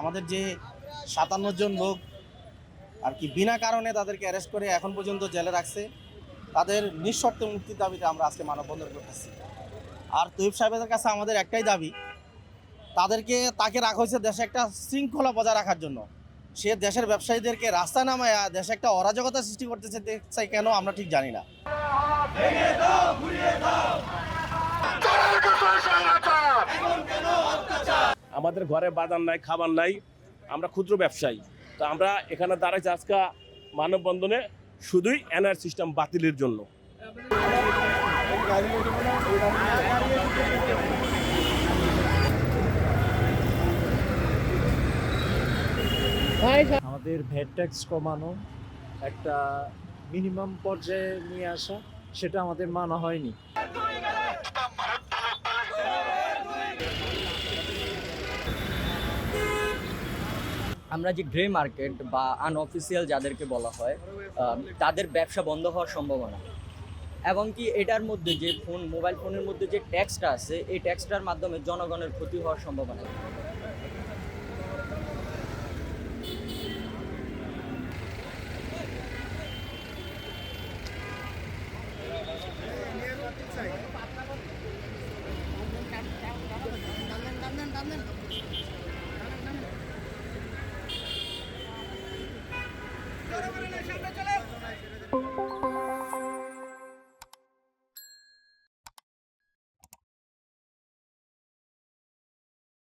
আমাদের যে সাতান্ন জন লোক আর কি বিনা কারণে তাদেরকে অ্যারেস্ট করে এখন পর্যন্ত জেলে রাখছে, তাদের নিঃশর্ত মুক্তির দাবিতে আমরা আজকে মানববন্ধন করতেছি। আর তৈব সাহেবের কাছে আমাদের একটাই দাবি, তাদেরকে, তাকে রাখা হয়েছে দেশে একটা শৃঙ্খলা বজায় রাখার জন্য। সে দেশের ব্যবসায়ীদেরকে রাস্তায় নামায়া দেশে একটা অরাজকতা সৃষ্টি করতেছে দেখছে কেন আমরা ঠিক জানি না। আমাদের ঘরে বাজার নাই, খাবার নাই, আমরা ক্ষুদ্র ব্যবসায়ী। তো আমরা এখানে দাঁড়াইছি আজকে মানববন্ধনে শুধুই এনআর সিস্টেম বাতিলের জন্য। আমাদের ভ্যাট ট্যাক্স কমানো একটা মিনিমাম পর্যায়ে নিয়ে আসা, সেটা আমাদের মানা হয়নি। আমরা যে গ্রে মার্কেট বা আনঅফিসিয়াল যাদেরকে বলা হয় তাদের ব্যবসা বন্ধ হওয়ার সম্ভাবনা। এবং কি এটার মধ্যে যে ফোন মোবাইল ফোনের মধ্যে যে ট্যাক্সটা আছে, এই ট্যাক্সটার মাধ্যমে জনগণের ক্ষতি হওয়ার সম্ভাবনা। সামনে চলে